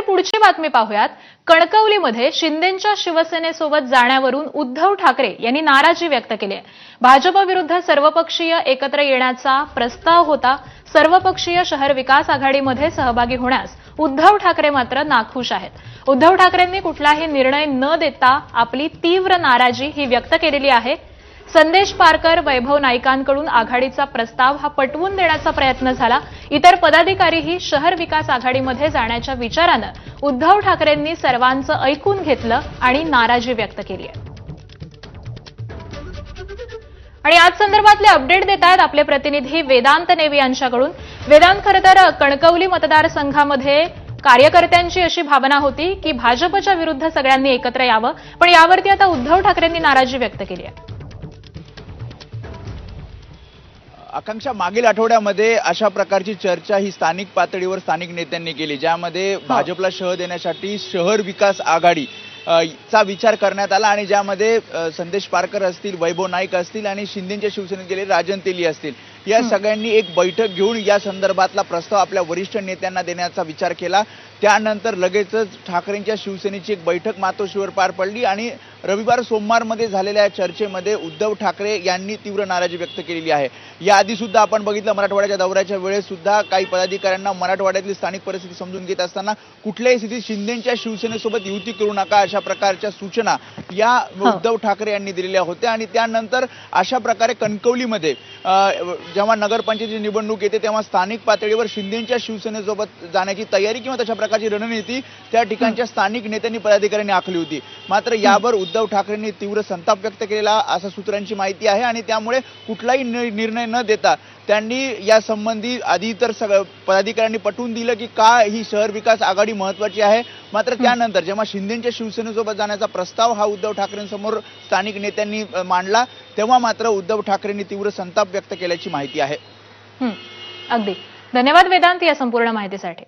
तर पुढची बातमी पाहूयात. कणकवलीमध्ये शिंदेंच्या शिवसेनेसोबत जाण्यावरून उद्धव ठाकरे यांनी नाराजी व्यक्त केली आहे. भाजपविरुद्ध सर्वपक्षीय एकत्र येण्याचा प्रस्ताव होता. सर्वपक्षीय शहर विकास आघाडीमध्ये सहभागी होण्यास उद्धव ठाकरे मात्र नाखुश आहेत. उद्धव ठाकरेंनी कुठलाही निर्णय न देता आपली तीव्र नाराजी ही व्यक्त केलेली आहे. संदेश पारकर वैभव नाईकांकडून आघाडीचा प्रस्ताव हा पटवून देण्याचा प्रयत्न झाला. इतर पदाधिकारीही शहर विकास आघाडीमध्ये जाण्याच्या विचारानं उद्धव ठाकरेंनी सर्वांचं ऐकून घेतलं आणि नाराजी व्यक्त केली आहे. आणि आज संदर्भातले अपडेट देत आहेत आपले प्रतिनिधी वेदांत नेवी यांच्याकडून. वेदांत खरं तर कणकवली मतदारसंघामध्ये कार्यकर्त्यांची अशी भावना होती की भाजपच्या विरुद्ध सगळ्यांनी एकत्र यावं पण यावरती आता उद्धव ठाकरेंनी नाराजी व्यक्त केली आहे. आकांक्षा मागील आठवड्यामध्ये अशा प्रकारची चर्चा ही स्थानिक पातळीवर स्थानिक नेत्यांनी केली ज्यामध्ये भाजपला शह देण्यासाठी शहर विकास आघाडी चा विचार करण्यात आला आणि ज्यामध्ये संदेश पारकर असतील वैभव नाईक असतील आणि शिंदेच्या शिवसेनेत गेले राजन तेली असतील. या सगळ्यांनी एक बैठक घेऊन या संदर्भातला प्रस्ताव आपल्या वरिष्ठ नेत्यांना देण्याचा विचार केला. त्यानंतर लगेचच ठाकरेंच्या शिवसेनेची एक बैठक मातोश्रीवर पार पडली आणि रविवार सोमवारमध्ये झालेल्या या चर्चेमध्ये उद्धव ठाकरे यांनी तीव्र नाराजी व्यक्त केलेली आहे. याआधी सुद्धा आपण बघितलं मराठवाड्याच्या दौऱ्याच्या वेळेस सुद्धा काही पदाधिकाऱ्यांना मराठवाड्यातली स्थानिक परिस्थिती समजून घेत असताना कुठल्याही स्थितीत शिंदेच्या शिवसेनेसोबत युती करू नका अशा प्रकारच्या सूचना या उद्धव ठाकरे यांनी दिलेल्या होत्या आणि त्यानंतर अशा प्रकारे कणकवलीमध्ये जेव्हा नगरपंचायतीची निवडणूक येते तेव्हा स्थानिक पातळीवर शिंदेच्या शिवसेनेसोबत जाण्याची तयारी किंवा तशा प्रकारची रणनीती त्या ठिकाणच्या स्थानिक नेत्यांनी पदाधिकाऱ्यांनी आखली होती. मात्र यावर उद्धव ठाकरेंनी तीव्र संताप व्यक्त केलेला असं सूत्रांची माहिती आहे आणि त्यामुळे कुठलाही निर्णय न देता त्यांनी या संबंधी आधी तर सगळं पदाधिकाऱ्यांनी पटवून दिलं की का ही शहर विकास आघाडी महत्वाची आहे. मात्र त्यानंतर जेव्हा शिंदेच्या शिवसेनेसोबत जाण्याचा प्रस्ताव हा उद्धव ठाकरेंसमोर स्थानिक नेत्यांनी मांडला तेव्हा मात्र उद्धव ठाकरेंनी तीव्र संताप व्यक्त केल्याची माहिती आहे. अगदी. धन्यवाद वेदांत या संपूर्ण माहितीसाठी.